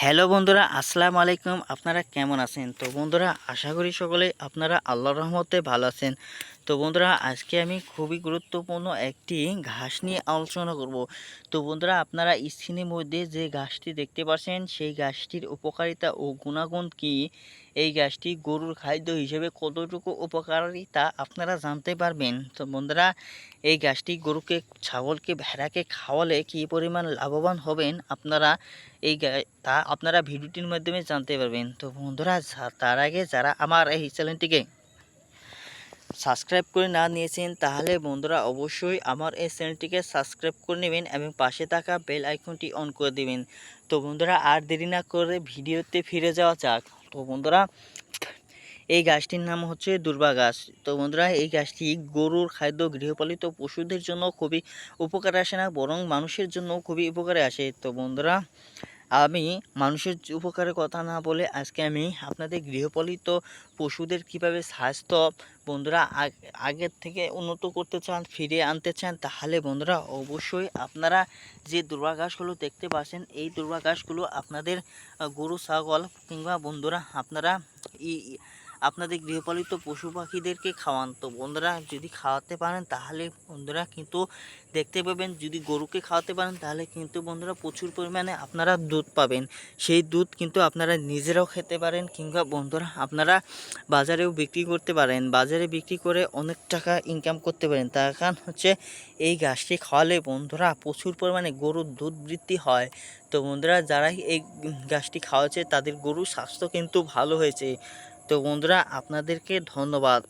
Hello বন্ধুরা, আসসালামু আলাইকুম। আপনারা কেমন আছেন? তো বন্ধুরা, আশা করি সকলে আপনারা আল্লাহর রহমতে ভালো আছেন। তো বন্ধুরা, আজকে আমি খুবই গুরুত্বপূর্ণ একটি ঘাস নিয়ে আলোচনা করব। তো বন্ধুরা, আপনারা স্ক্রিনের মধ্যে যে ঘাসটি দেখতে পাচ্ছেন, সেই ঘাসটির উপকারিতা ও গুণাগুণ কি? এই ঘাসটি গরুর খাদ্য হিসেবে কতটুকু উপকারিতা আপনারা জানতে পারবেন? তো বন্ধুরা, এই ঘাসটি গরুকে, ছাগলকে, ভেড়াকে খাওয়ালে কী পরিমাণ লাভবান হবেন আপনারা? এই তা আপনারা ভিডিওটির মাধ্যমে জানতে পারবেন। তো বন্ধুরা তার আগে যারা আমার এই চ্যানেলটিকে সাবস্ক্রাইব করে না নিয়েছেন, তাহলে বন্ধুরা অবশ্যই আমার এই চ্যানেলটিকে সাবস্ক্রাইব করে নেবেন এবং পাশে থাকা বেল আইকনটি অন করে দেবেন। তো বন্ধুরা, আর দেরি না করে ভিডিওতে ফিরে যাওয়া যাক। তো বন্ধুরা, এই গাছটির নাম হচ্ছে দুর্বা গাছ। তো বন্ধুরা, এই গাছটি গরুর খাদ্য গৃহপালিত পশুদের জন্য খুবই উপকারে আসে না, বরং মানুষের জন্য খুবই উপকারে আসে। তো বন্ধুরা আমি মানুষের উপকারের কথা না বলে আজকে আমি আপনাদের গৃহপালিত পশুদের কীভাবে স্বাস্থ্য বন্ধুরা আগের থেকে উন্নত করতে চান ফিরে আনতে চান, তাহলে বন্ধুরা অবশ্যই আপনারা যে দুর্বাঘাসগুলো দেখতে পাচ্ছেন, এই দুর্বাঘাসগুলো আপনাদের গরু, ছাগল কিংবা বন্ধুরা আপনারা আপনাদের গৃহপালিত পশু পাখিদেরকে খাওয়ান। তো বন্ধুরা, যদি খাওয়াতে পারেন তাহলে বন্ধুরা কিন্তু দেখতে পাবেন, যদি গরুকে খাওয়াতে পারেন তাহলে কিন্তু বন্ধুরা প্রচুর পরিমাণে আপনারা দুধ পাবেন। সেই দুধ কিন্তু আপনারা নিজেরাও খেতে পারেন কিংবা বন্ধুরা আপনারা বাজারেও বিক্রি করতে পারেন। বাজারে বিক্রি করে অনেক টাকা ইনকাম করতে পারেন। তার কারণ হচ্ছে এই গাছটি খাওয়ালে বন্ধুরা প্রচুর পরিমাণে গরুর দুধ বৃদ্ধি হয়। তো বন্ধুরা, যারাই এই গাছটি খাওয়াচ্ছে তাদের গরুর স্বাস্থ্য কিন্তু ভালো হয়েছে। তো বন্ধুরা আপনাদেরকে ধন্যবাদ।